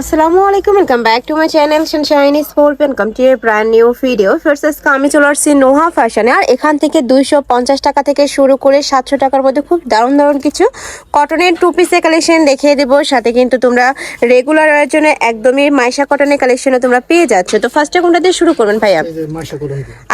আসসালামু আলাইকুম welcome back to my channel sunshine sport welcome to a brand new video আজকে আমি চলে আসছি নোহা ফ্যাশনে আর এখান থেকে দুইশো পঞ্চাশ টাকা থেকে শুরু করে সাতশো টাকার মধ্যে খুব দারুণ দারুণ কিছু কটনের টু পিসের কালেকশন দেখিয়ে দেবো। সাথে কিন্তু তোমরা রেগুলার জন্য একদমই মাইশা কটনের কালেকশনও তোমরা পেয়ে যাচ্ছ। তো ফার্স্টে কোনটা দিয়ে শুরু করবেন ভাইয়া?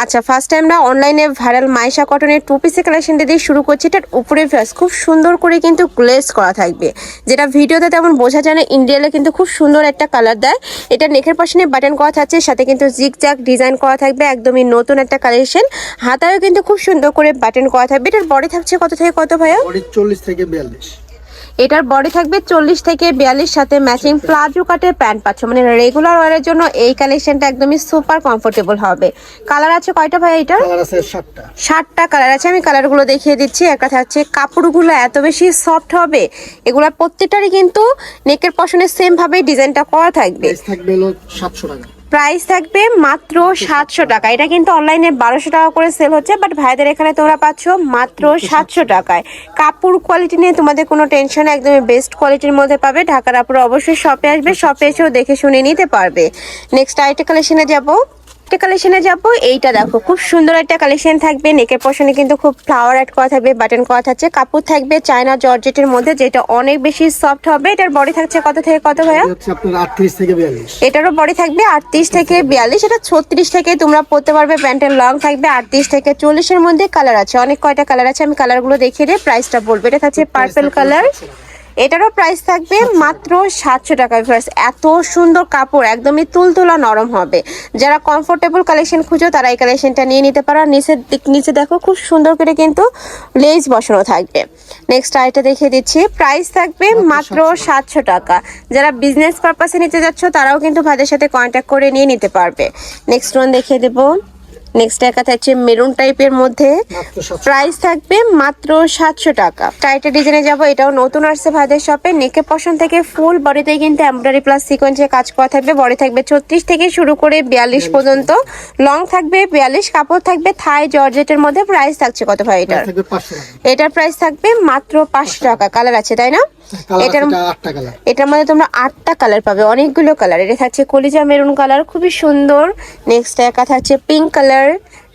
আচ্ছা ফার্স্ট টাইম আমরা অনলাইনে ভাইরাল মাইশা কটনের টু পিসের কালেকশন দিয়ে শুরু করছি। এটার উপরে ফ্যাস খুব সুন্দর করে কিন্তু গ্লেস করা থাকবে। যেটা ভিডিওতে তেমন বোঝা যায় না ইন্ডিয়ালে কিন্তু খুব সুন্দর একটা কালার দেয়। এটা নেকের পাশে বাটন করা থাকছে, সাথে কিন্তু জিগ জ্যাক ডিজাইন করা থাকবে, একদমই নতুন একটা কালেকশন হাতায়ও কিন্তু খুব সুন্দর করে বাটন করা থাকবে। এটার বডি থাকছে কত থেকে কত ভাইয়া? চল্লিশ থেকে বিয়াল্লিশ। এটার বডি থাকবে চল্লিশ থেকে বিয়াল্লিশ সাথে ম্যাচিং প্লাজো কাটের প্যান্ট পাচ্ছ। মানে রেগুলার ওয়ারের জন্য এই কালেকশনটা একদমই সুপার কমফোর্টেবল হবে। কালার আছে কয়টা ভাই এটা কালার ষাটটা। কালার আছে আমি কালারগুলো দেখিয়ে দিচ্ছি। একটা থাকছে কাপড়গুলো এত বেশি সফট হবে এগুলো প্রত্যেকটারই কিন্তু নেকের পশনে সেম ভাবে ডিজাইনটা করা থাকবে। থাকবে সাতশো টাকা। প্রাইস থাকবে মাত্র সাতশো টাকা। এটা কিন্তু অনলাইনে বারোশো টাকা করে সেল হচ্ছে বাট ভাইদের এখানে তোমরা পাচ্ছ মাত্র সাতশো টাকায়। কাপড় কোয়ালিটি নিয়ে তোমাদের কোনো টেনশন একদমই বেস্ট কোয়ালিটির মধ্যে পাবে। ঢাকার আপুর অবশ্যই শপে আসবে শপে এসেও দেখে শুনে নিতে পারবে। নেক্সট আইটে কালেকশনে যাব। একটা কালেকশনে যাব। এইটা দেখো খুব সুন্দর একটা কালেকশন থাকবে। নেকের পশনে কিন্তু খুব ফ্লাওয়ার অ্যাড করা থাকবে বাটন করা থাকছে। কাপড় থাকবে চায়না জর্জেটের মধ্যে যেটা অনেক বেশি সফট হবে। এটার বডি থাকছে কত থেকে কত ভাইয়া? এটারও বডি থাকবে আটত্রিশ থেকে বিয়াল্লিশ এটা ছত্রিশ থেকে তোমরা পড়তে পারবে প্যান্টের লং থাকবে আটত্রিশ থেকে চল্লিশের মধ্যে কালার আছে। অনেক কয়টা কালার আছে আমি কালারগুলো দেখিয়ে দিয়ে প্রাইসটা বলব। এটা থাকছে পার্পেল কালার এটারও প্রাইস থাকবে মাত্র সাতশো টাকা ফার্স্ট এত সুন্দর কাপড় একদমই তুলতুলা নরম হবে। যারা কমফোর্টেবল কালেকশন খুঁজো তারা এই কালেকশনটা নিয়ে নিতে পারো। নিচের দিক নিচে দেখো খুব সুন্দর করে কিন্তু লেস বসানো থাকবে। নেক্সট আরেকটা দেখিয়ে দিচ্ছি। প্রাইস থাকবে মাত্র সাতশো টাকা। যারা বিজনেস পারপাসে নিতে যাচ্ছ তারাও কিন্তু ভাইদের সাথে কন্ট্যাক্ট করে নিয়ে নিতে পারবে। নেক্সট ওয়ান দেখিয়ে দেবো। নেক্সট একা থাকছে মেরুন টাইপের মধ্যে। প্রাইস থাকবে মাত্র সাতশো টাকা। টাইটের ডিজাইনে যাব এটাও নতুন আসছে ভাইদের শপে নেকে পশন থেকে ফুল বডিতে কিন্তু এমব্রয়ডারি প্লাস সিকোয়েন্সে কাজ করা থাকবে। বডি থাকবে ছত্রিশ থেকে শুরু করে বিয়াল্লিশ পর্যন্ত। লং থাকবে বিয়াল্লিশ কাপড় থাকবে থাই জর্জেটের মধ্যে প্রাইস থাকছে কত ভাই এটার? এটার প্রাইস থাকবে মাত্র পাঁচশো টাকা। কালার আছে তাই না? এটার আটটা কালার এটার মধ্যে তোমরা আটটা কালার পাবে অনেকগুলো কালার এটা থাকছে কলিজা মেরুন কালার খুবই সুন্দর। নেক্সট একা থাকছে পিঙ্ক কালার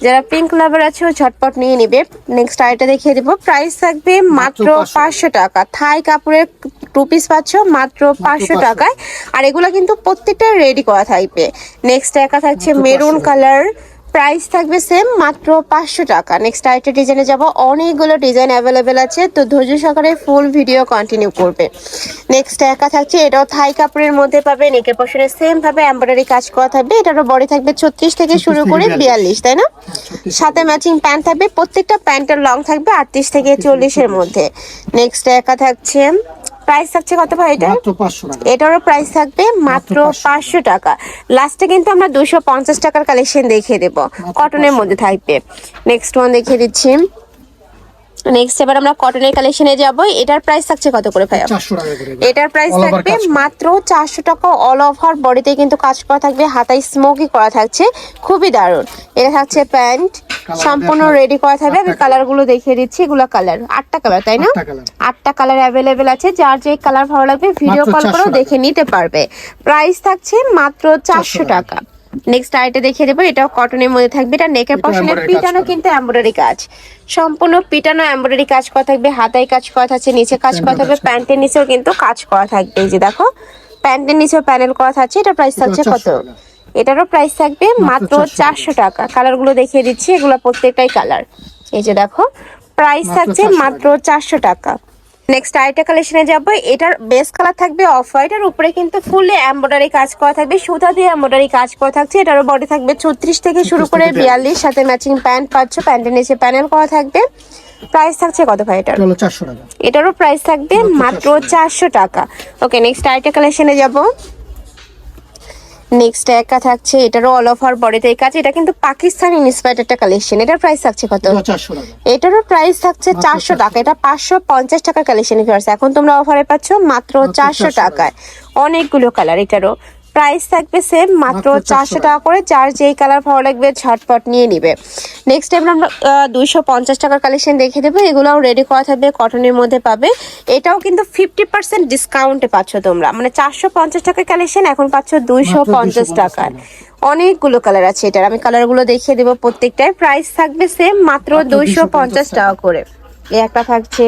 যারা পিঙ্ক লাভার আছে ও ঝটপট নিয়ে নিবে। নেক্সট আইটা দেখিয়ে দিব। প্রাইস থাকবে মাত্র পাঁচশো। টাকা। থাই কাপড়ের টু পিস পাচ্ছ মাত্র পাঁচশো পাঁচশো। টাকায়। আর এগুলো কিন্তু প্রত্যেকটা রেডি করা থাকবে। নেক্সট একা থাকছে মেরুন কালার প্রাইস থাকবে সেম মাত্র পাঁচশো টাকা। নেক্সট আরেকটা ডিজাইনে যাব। অনেকগুলো ডিজাইন অ্যাভেলেবেল আছে তো ধৈর্য সহকারে ফুল ভিডিও কন্টিনিউ করবে। নেক্সট একা থাকছে এটাও থাই কাপড়ের মধ্যে পাবে নেকের পশনে সেম ভাবে এমব্রয়ডারি কাজ করা থাকবে। এটারও বডি থাকবে ছত্রিশ থেকে শুরু করে বিয়াল্লিশ। বিয়াল্লিশ তাই না? সাথে ম্যাচিং প্যান্ট থাকবে প্রত্যেকটা প্যান্টের লং থাকবে আটত্রিশ থেকে চল্লিশের মধ্যে। নেক্সট একা থাকছে প্রাইস থাকছে কত ভাই এটা? মাত্র পাঁচশো টাকা। এটারও প্রাইস থাকবে মাত্র পাঁচশো টাকা। লাস্টে কিন্তু আমরা দুশো পঞ্চাশ টাকার কালেকশন দেখিয়ে দেবো। কটনের মধ্যে থাকবে। নেক্সট ওয়ান দেখিয়ে দিচ্ছি। নেক্সট এবার আমরা কটনের কালেকশনে যাব। এটার প্রাইস থাকছে কত করে ভাইয়া? করে এটার প্রাইস থাকবে মাত্র চারশো টাকা অল ওভার বডিতে কিন্তু কাজ করা থাকবে হাতায় স্মোকি করা থাকছে। খুবই দারুণ। এটা থাকছে প্যান্ট সম্পূর্ণ রেডি করা থাকবে। আমি আটটা কালারগুলো দেখিয়ে দিচ্ছি এগুলো কালার আটটা কালার তাই না? আটটা কালার অ্যাভেলেবেল আছে। যার যে কালার ভালো লাগবে ভিডিও কল করে দেখে নিতে পারবে। প্রাইস থাকছে মাত্র চারশো টাকা। নেক্সট আইটা দেখিয়ে দেবো এটাও কটনের মধ্যে থাকবে। এটা নেকের পশনে পিটানো কিন্তু এমব্রয়ডারি কাজ। সম্পূর্ণ পিটানো এমব্রয়ডারি কাজ করা থাকবে হাতায় কাজ করা থাকছে নিচে কাজ করা থাকবে প্যান্টের নিচেও কিন্তু কাজ করা থাকবে। এই যে দেখো প্যান্টের নিচেও প্যানেল করা থাকছে এটা প্রাইস থাকছে কত? এটারও প্রাইস থাকবে মাত্র চারশো টাকা। কালারগুলো দেখিয়ে দিচ্ছি এগুলো প্রত্যেকটাই কালার এই যে দেখো প্রাইস থাকছে মাত্র চারশো টাকা। নেক্সট আরেকটা কালেকশনে যাব। এটার বেস কালার থাকবে অফ হোয়াইট আর উপরে কিন্তু ফুলে এম্বয়ডারি কাজ করা থাকবে সুতা দিয়ে এম্বয়ডারি কাজ করা থাকছে। এটারও বডি থাকবে ছত্রিশ থেকে শুরু করে বিয়াল্লিশ সাথে ম্যাচিং প্যান্ট পাচ্ছ প্যান্টের নিচে প্যানেল করা থাকবে। প্রাইস থাকছে কত ভাই এটার? এটারও প্রাইস থাকবে মাত্র চারশো টাকা। ওকে নেক্সট আরেকটা কালেকশনে যাব। নেক্সট একা থাকছে এটারও অল ওভার বডিতে কাজ এটা কিন্তু পাকিস্তানি ইন্সপায়ার্ড একটা কালেকশন এটার প্রাইস থাকছে কত? এটারও প্রাইস থাকছে চারশো 400 টাকা। এটা পাঁচশো পঞ্চাশ টাকার কালেকশন এখন তোমরা অফারে পাচ্ছ মাত্র চারশো 400 টাকায়। অনেকগুলো কালার এটারও। প্রাইস থাকবে সেম মাত্র মাত্র 400 চারশো টাকা। করে। যার যেই কালার ভালো লাগবে ঝটপট নিয়ে নিবে। নেক্সট টাইম আমরা দুইশো পঞ্চাশ টাকার কালেকশন দেখে দেবো। এগুলোও রেডি করা থাকবে কটনের মধ্যে পাবে। এটাও কিন্তু ফিফটি পার্সেন্ট ডিসকাউন্টে পাচ্ছ তোমরা। মানে চারশো পঞ্চাশ টাকার কালেকশন এখন পাচ্ছ দুইশো পঞ্চাশ টাকার। অনেকগুলো কালার আছে এটার। আমি কালারগুলো দেখিয়ে দেবো প্রত্যেকটায়। প্রাইস থাকবে সেম মাত্র মাত্র দুইশো পঞ্চাশ টাকা করে। এই একটা থাকছে।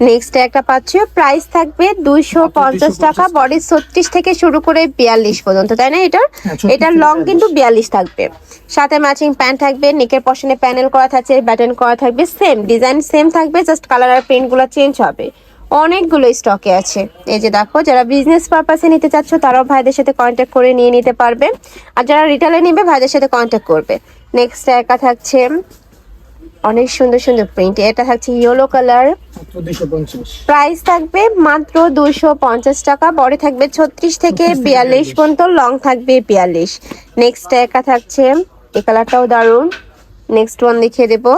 নেক্সট একটা পাচ্ছ প্রাইস থাকবে দুইশো পঞ্চাশ টাকা বডি ছত্রিশ থেকে শুরু করে বিয়াল্লিশ পর্যন্ত তাই না এটা? 36 এটার লং কিন্তু বিয়াল্লিশ। থাকবে। সাথে ম্যাচিং প্যান্ট থাকবে নেকের পশনে প্যানেল করা থাকছে ব্যাটন করা থাকবে সেম ডিজাইন সেম থাকবে জাস্ট কালার আর প্রিন্টগুলো চেঞ্জ হবে। অনেকগুলো স্টকে আছে। এই যে দেখো যারা বিজনেস পারপাসে নিতে চাচ্ছ তারাও ভাইদের সাথে কন্ট্যাক্ট করে নিয়ে নিতে পারবে। আর যারা রিটেলে নিবে ভাইদের সাথে কন্ট্যাক্ট করবে। নেক্সট একা থাকছে অনেক সুন্দর সুন্দর প্রিন্ট এটা থাকছে ইয়েলো কালার প্রাইস থাকবে মাত্র দুশো পঞ্চাশ টাকা বডি থাকবে ছত্রিশ থেকে বিয়াল্লিশ পর্যন্ত লং থাকবে বিয়াল্লিশ। নেক্সট একা থাকছে এই কালারটাও দারুণ। নেক্সট ওয়ান দেখিয়ে দেবো।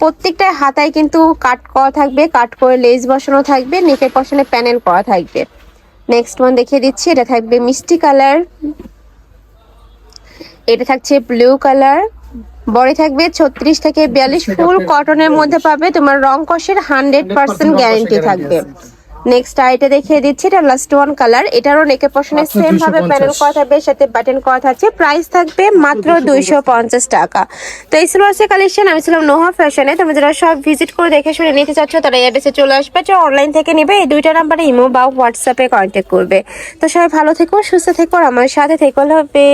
প্রত্যেকটা হাতায় কিন্তু কাট করা থাকবে কাট করে লেস বসানো থাকবে নেকের পশনে প্যানেল করা থাকবে। নেক্সট ওয়ান দেখিয়ে দিচ্ছি এটা থাকবে মিষ্টি কালার এটা থাকছে ব্লু কালার বডি থাকবে ছত্রিশ থেকে বিয়াল্লিশ ফুল কটনের মধ্যে পাবে। তোমার রং কষের হান্ড্রেড পার্সেন্ট গ্যারেন্টি থাকবে। নেক্সট আইটা দেখিয়ে দিচ্ছি এটা লাস্ট ওয়ান কালার এটারও নেকের পশনে সেম ভাবে 250 প্যানেল করা থাকবে সাথে বাটন করা থাকছে। প্রাইস থাকবে মাত্র দুইশো পঞ্চাশ টাকা। তো এই ছিল হচ্ছে কালেকশন আমি ছিলাম নোহা ফ্যাশনে তোমরা যারা সব ভিজিট করে দেখে শুনে নিতে চাচ্ছ তারা অ্যাড্রেসে চলে আসবে। যারা অনলাইন থেকে নেবে। এই দুইটা নাম্বারে ইমো বা হোয়াটসঅ্যাপে কন্ট্যাক্ট করবে। তো সবাই ভালো থেকো সুস্থ থেকো আর আমার সাথে থেকো হবে